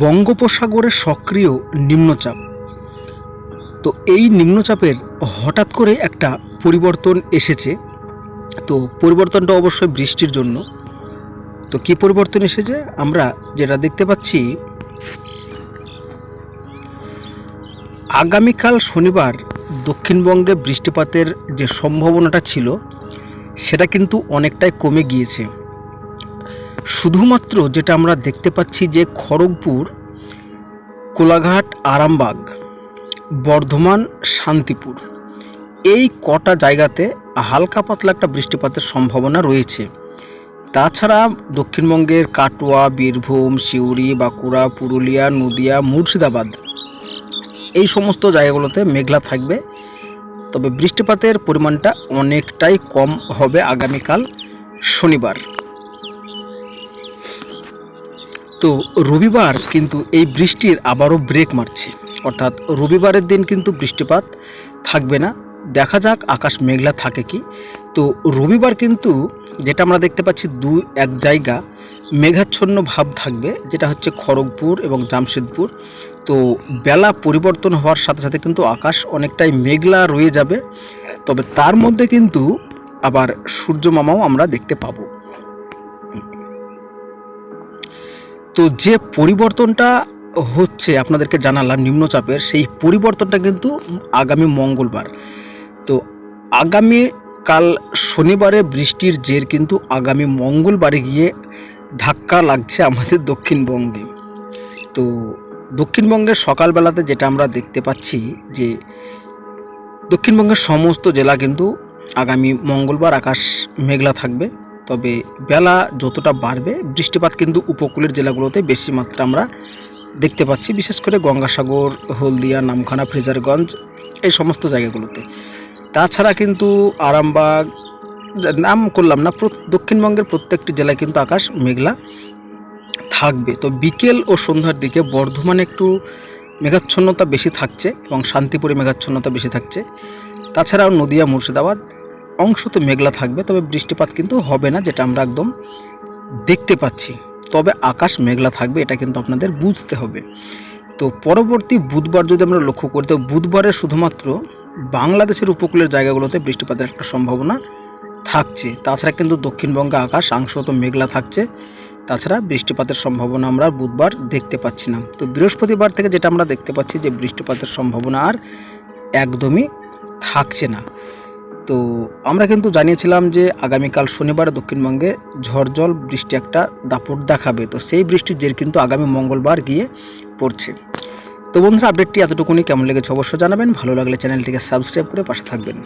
বঙ্গোপসাগরে সক্রিয় নিম্নচাপ। তো এই নিম্নচাপের হঠাৎ করে একটা পরিবর্তন এসেছে। তো পরিবর্তনটা অবশ্যই বৃষ্টির জন্য। তো কি পরিবর্তন এসেছে? আমরা যেটা দেখতে পাচ্ছি, আগামীকাল শনিবার দক্ষিণবঙ্গে বৃষ্টিপাতের যে সম্ভাবনাটা ছিল, সেটা কিন্তু অনেকটাই কমে গিয়েছে। শুধুমাত্র যেটা আমরা দেখতে পাচ্ছি যে খড়গপুর, কোলাঘাট, আরামবাগ, বর্ধমান, শান্তিপুর, এই কটা জায়গাতে হালকা পাতলা একটা বৃষ্টিপাতের সম্ভাবনা রয়েছে। তাছাড়া দক্ষিণবঙ্গের কাটোয়া, বীরভূম, সিউড়ি, বাঁকুড়া, পুরুলিয়া, নদিয়া, মুর্শিদাবাদ, এই সমস্ত জায়গাগুলোতে মেঘলা থাকবে। তবে বৃষ্টিপাতের পরিমাণটা অনেকটাই কম হবে আগামীকাল শনিবার। তো রবিবার কিন্তু এই বৃষ্টির আবারও ব্রেক মারছে। অর্থাৎ রবিবারের দিন কিন্তু বৃষ্টিপাত থাকবে না। দেখা যাক, আকাশ মেঘলা থাকে কি। তো রবিবার কিন্তু যেটা আমরা দেখতে পাচ্ছি দু এক জায়গা মেঘাচ্ছন্ন ভাব থাকবে, যেটা হচ্ছে খড়গপুর এবং জামশেদপুর। তো বেলা পরিবর্তন হওয়ার সাথে সাথে কিন্তু আকাশ অনেকটাই মেঘলা রয়ে যাবে। তবে তার মধ্যে কিন্তু আবার সূর্য মামাও আমরা দেখতে পাবো। তো যে পরিবর্তনটা হচ্ছে আপনাদেরকে জানালাম নিম্নচাপের, সেই পরিবর্তনটা কিন্তু আগামী মঙ্গলবার। তো আগামী কাল শনিবারে বৃষ্টির জের কিন্তু আগামী মঙ্গলবারে গিয়ে ধাক্কা লাগছে আমাদের দক্ষিণবঙ্গে। তো দক্ষিণবঙ্গের সকালবেলাতে যেটা আমরা দেখতে পাচ্ছি যে দক্ষিণবঙ্গের সমস্ত জেলা কিন্তু আগামী মঙ্গলবার আকাশ মেঘলা থাকবে। তবে বেলা যতটা বাড়বে, বৃষ্টিপাত কিন্তু উপকূলের জেলাগুলোতে বেশি মাত্রা আমরা দেখতে পাচ্ছি। বিশেষ করে গঙ্গাসাগর, হলদিয়া, নামখানা, ফ্রেজারগঞ্জ, এই সমস্ত জায়গাগুলোতে। তাছাড়া কিন্তু আরামবাগ, নাম করলাম না দক্ষিণবঙ্গের প্রত্যেকটি জেলায় কিন্তু আকাশ মেঘলা থাকবে। তো বিকেল ও সন্ধ্যার দিকে বর্ধমানে একটু মেঘাচ্ছন্নতা বেশি থাকছে এবং শান্তিপুরে মেঘাচ্ছন্নতা বেশি থাকছে। তাছাড়াও নদিয়া, মুর্শিদাবাদ অংশতে মেঘলা থাকবে, তবে বৃষ্টিপাত কিন্তু হবে না, যেটা আমরা একদম দেখতে পাচ্ছি। তবে আকাশ মেঘলা থাকবে, এটা কিন্তু আপনাদের বুঝতে হবে। তো পরবর্তী বুধবার যদি আমরা লক্ষ্য করি, তো বুধবারে শুধুমাত্র বাংলাদেশের উপকূলের জায়গাগুলোতে বৃষ্টিপাতের একটা সম্ভাবনা থাকছে। তাছাড়া কিন্তু দক্ষিণবঙ্গে আকাশ আংশত মেঘলা থাকছে। তাছাড়া বৃষ্টিপাতের সম্ভাবনা আমরা বুধবার দেখতে পাচ্ছি না। তো বৃহস্পতিবার থেকে যেটা আমরা দেখতে পাচ্ছি, যে বৃষ্টিপাতের সম্ভাবনা আর একদমই থাকছে না। তো আমরা কিন্তু জানিয়েছিলাম যে আগামীকাল শনিবার দক্ষিণবঙ্গে ঝড় জল, বৃষ্টি একটা দাপট দেখাবে। তো সেই বৃষ্টির জের কিন্তু আগামী মঙ্গলবার গিয়ে পড়ছে। তো বন্ধুরা আপডেটটি এতটুকুনি। কেমন লেগেছে অবশ্যই জানাবেন। ভালো লাগলে চ্যানেলটিকে সাবস্ক্রাইব করে পাশে থাকবেন।